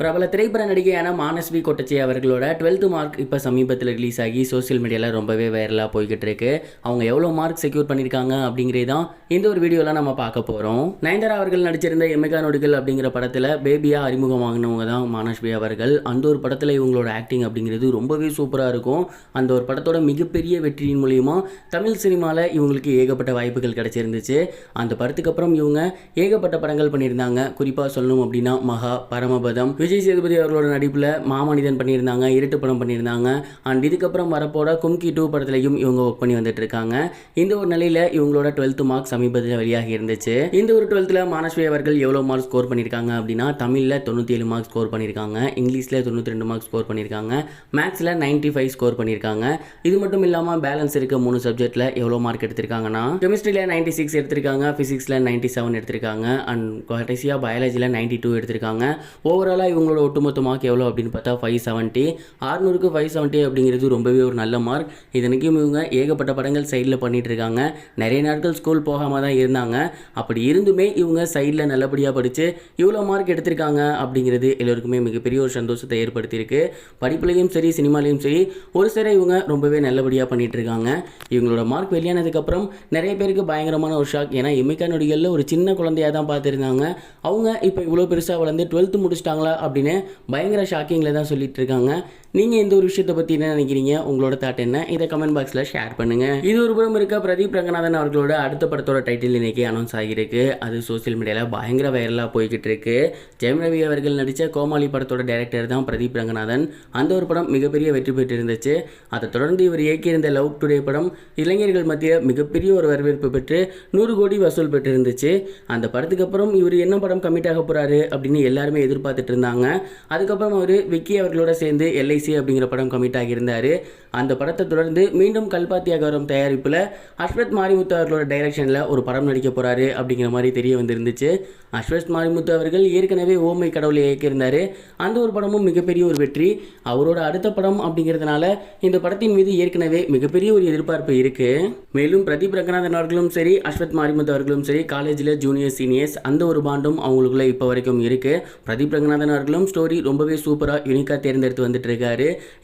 பிரபல திரைப்பட நடிகையான மானஸ்வி கொட்டச்சி அவர்களோட 12th மார்க் இப்போ சமீபத்தில் ரிலீஸ் ஆகி சோஷியல் மீடியாவில் ரொம்பவே வைரலாக போய்கிட்டு இருக்கு. அவங்க எவ்வளோ மார்க் செக்யூர் பண்ணியிருக்காங்க அப்படிங்கிறது தான் இந்த ஒரு வீடியோவில் நம்ம பார்க்க போகிறோம் நயன்தாரா அவர்கள் நடிச்சிருந்த எமெகா நொடிகள் அப்படிங்கிற படத்தில் பேபியாக அறிமுகமாகினவங்க தான் மானஸ்வி அவர்கள். அந்த ஒரு படத்தில் இவங்களோட ஆக்டிங் அப்படிங்கிறது ரொம்பவே சூப்பராக இருக்கும். அந்த ஒரு படத்தோட மிகப்பெரிய வெற்றியின் மூலியமாக தமிழ் சினிமாவில் இவங்களுக்கு ஏகப்பட்ட வாய்ப்புகள் கிடச்சிருந்துச்சு. அந்த படத்துக்கு அப்புறம் இவங்க ஏகப்பட்ட படங்கள் பண்ணியிருந்தாங்க. குறிப்பாக சொல்லணும் அப்படின்னா மகா பரமபதம் விஜய் சேதுபதி அவர்களோட நடிப்பில் மாமனிதன் பண்ணியிருந்தாங்க இருட்டு படம் பண்ணியிருந்தாங்க. அண்ட் இதுக்கப்புறம் வரப்போட கும்கி டூ படத்துலையும் இவங்க ஒர்க் பண்ணி வந்துட்டு இருக்காங்க இந்த ஒரு நிலையில் இவங்களோட டுவெல்த் மார்க் சமீபத்தில் வெளியாகி இருந்துச்சு. இந்த ஒரு டுவெல்த்தில் மானஸ்வி அவர்கள் எவ்வளோ மார்க் ஸ்கோர் பண்ணியிருக்காங்க அப்படின்னா தமிழில் தொண்ணூற்றி ஏழு மார்க் ஸ்கோர் பண்ணியிருக்காங்க இங்கிலீஷில் தொண்ணூற்றி ரெண்டு மார்க் ஸ்கோர் பண்ணியிருக்காங்க மேக்ஸில் நைன்ட்டி ஃபைவ் ஸ்கோர் பண்ணியிருக்காங்க. இது மட்டும் இல்லாமல் பேலன்ஸ் இருக்க மூணு சப்ஜெக்ட்டில் எவ்வளோ மார்க் எடுத்திருக்காங்கன்னா கெமிஸ்ட்ரியில் நைன்ட்டி சிக்ஸ் எடுத்திருக்காங்க ஃபிசிக்ஸில் நைன்ட்டி செவன் எடுத்திருக்காங்க அண்ட் கடைசியாக பயாலஜியில் நைன்ட்டி டூ எடுத்திருக்காங்க. ஓவராலாக இவங்களோட ஒட்டுமொத்த மார்க் எவ்வளோ அப்படின்னு பார்த்தா ஃபைவ் செவன்ட்டி ஆறுநூறுக்கு ஃபைவ் செவன்ட்டி அப்படிங்கிறது ரொம்பவே ஒரு நல்ல மார்க் இதனைக்கும் இவங்க ஏகப்பட்ட படங்கள் சைடில் பண்ணிட்டு இருக்காங்க. நிறைய நாட்கள் ஸ்கூல் போகாமல் தான் இருந்தாங்க. அப்படி இருந்துமே இவங்க சைடில் நல்லபடியாக படித்து இவ்வளோ மார்க் எடுத்திருக்காங்க அப்படிங்கிறது எல்லோருக்குமே மிகப்பெரிய ஒரு சந்தோஷத்தை ஏற்படுத்தியிருக்கு. படிப்புலையும் சரி சினிமாலையும் சரி ஒரு சில இவங்க ரொம்பவே நல்லபடியாக பண்ணிட்டு இருக்காங்க. இவங்களோட மார்க் வெளியானதுக்கப்புறம் நிறைய பேருக்கு பயங்கரமான ஒரு ஷாக் ஏன்னா எமிகா e. நொடிகளில் ஒரு சின்ன குழந்தையாக தான் பார்த்துருந்தாங்க. அவங்க இப்போ இவ்வளோ பெருசாக வளர்ந்து டுவெல்த்து முடிச்சிட்டாங்களா அப்படின்னு பயங்கர ஷாக்கிங்கில் தான் சொல்லிட்டு இருக்காங்க. நீங்கள் இந்த ஒரு விஷயத்தை பற்றி என்ன நினைக்கிறீங்க? உங்களோட தாட் என்ன? இதை கமெண்ட் பாக்ஸில் ஷேர் பண்ணுங்கள் இது ஒரு புறம் இருக்க பிரதீப் ரங்கநாதன் அவர்களோட அடுத்த படத்தோட டைட்டில் இன்னைக்கு அனௌன்ஸ் ஆகியிருக்கு. அது சோஷியல் மீடியாவில் பயங்கர வைரலாக போய்கிட்டு இருக்கு. ஜெயம் ரவி அவர்கள் நடித்த கோமாளி படத்தோட டைரக்டர் தான் பிரதீப் ரங்கநாதன். அந்த ஒரு படம் மிகப்பெரிய வெற்றி பெற்று இருந்துச்சு அதை தொடர்ந்து இவர் இயக்கியிருந்த லவ் டுடே படம் இளைஞர்கள் மத்தியில் மிகப்பெரிய ஒரு வரவேற்பு பெற்று நூறு கோடி வசூல் பெற்று இருந்துச்சு அந்த படத்துக்கு அப்புறம் இவர் என்ன படம் கமிட் ஆக போகிறாரு அப்படின்னு எல்லாருமே எதிர்பார்த்துட்டு இருந்தாங்க. அதுக்கப்புறம் அவர் விக்கி அவர்களோட சேர்ந்து எல்ஐசி அப்படிங்கிற படம் கமிட் ஆகியிருந்தார். அந்த படத்தை தொடர்ந்து மீண்டும் கல்பாத்தி அகரம் தயாரிப்பில் அஸ்வத் மாரிமுத்து அவர்களோட டைரக்ஷனில் ஒரு படம் நடிக்க போறாரு அப்படிங்கிற மாதிரி தெரிய வந்திருந்துச்சு. அஸ்வத் மாரிமுத்து அவர்கள் ஏற்கனவே ஓமை கடவுளை இயக்கியிருந்தார். அந்த ஒரு படமும் மிகப்பெரிய ஒரு வெற்றி. அவரோட அடுத்த படம் அப்படிங்கிறதுனால இந்த படத்தின் மீது ஏற்கனவே மிகப்பெரிய ஒரு எதிர்பார்ப்பு இருக்கு. மேலும் பிரதீப் ரங்கநாதன் அவர்களும் சரி அஸ்வத் மாரிமுத்து அவர்களும் சரி காலேஜில் ஜூனியர் சீனியர்ஸ் அந்த ஒரு பாண்டும் அவங்களுக்குள்ள இப்போ வரைக்கும் இருக்கு. பிரதீப் ரங்கநாதன் அவர்களும் ஸ்டோரி ரொம்பவே சூப்பராக யூனிக்காக தேர்ந்தெடுத்து வந்துட்டு இருக்காரு.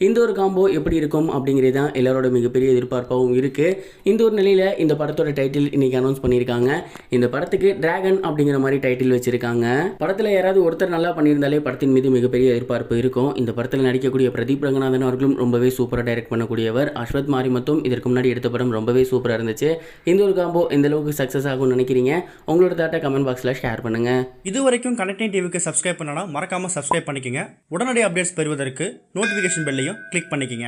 இந்த ஒரு காம்போ எப்படி இருக்கும் அப்படிங்கிறது தான் எல்லாரோட மிகப்பெரிய எதிர்பார்ப்பாகவும் இருக்கு. இந்த ஒரு நிலையில் இந்த படத்தோட டைட்டில் இன்னைக்கு அனௌன்ஸ் பண்ணியிருக்காங்க. இந்த படத்துக்கு டிராகன் அப்படிங்கிற மாதிரி டைட்டில் வச்சிருக்காங்க. படத்தில் யாராவது ஒருத்தர் நல்லா பண்ணியிருந்தாலே படத்தின் மீது மிகப்பெரிய எதிர்பார்ப்பு இருக்கும். இந்த படத்தில் நடிக்கக்கூடிய பிரதீப் ரங்கநாதன் அவர்களும் ரொம்பவே சூப்பராக டைரக்ட் பண்ணக்கூடியவர். அஸ்வத் மாரிமத்தும் இதற்கு முன்னாடி எடுத்த படம் ரொம்பவே சூப்பராக இருந்துச்சு. இந்த ஒரு காம்போ எந்த அளவுக்கு சக்ஸஸ் ஆகும்னு நினைக்கிறீங்க? உங்களோட தாட்டை கமெண்ட் பாக்ஸில் ஷேர் பண்ணுங்க. இது வரைக்கும் கனெக்டிங் டிவிக்கு சப்ஸ்கிரைப் பண்ணனா மறக்காம சப்ஸ்கிரைப் பண்ணிக்கங்க. உடனடி அப்டேட்ஸ் பெறுவதற்கு நோட்டிஃபிகேஷன் பெல்லையும் கிளிக் பண்ணிக்கோங்க.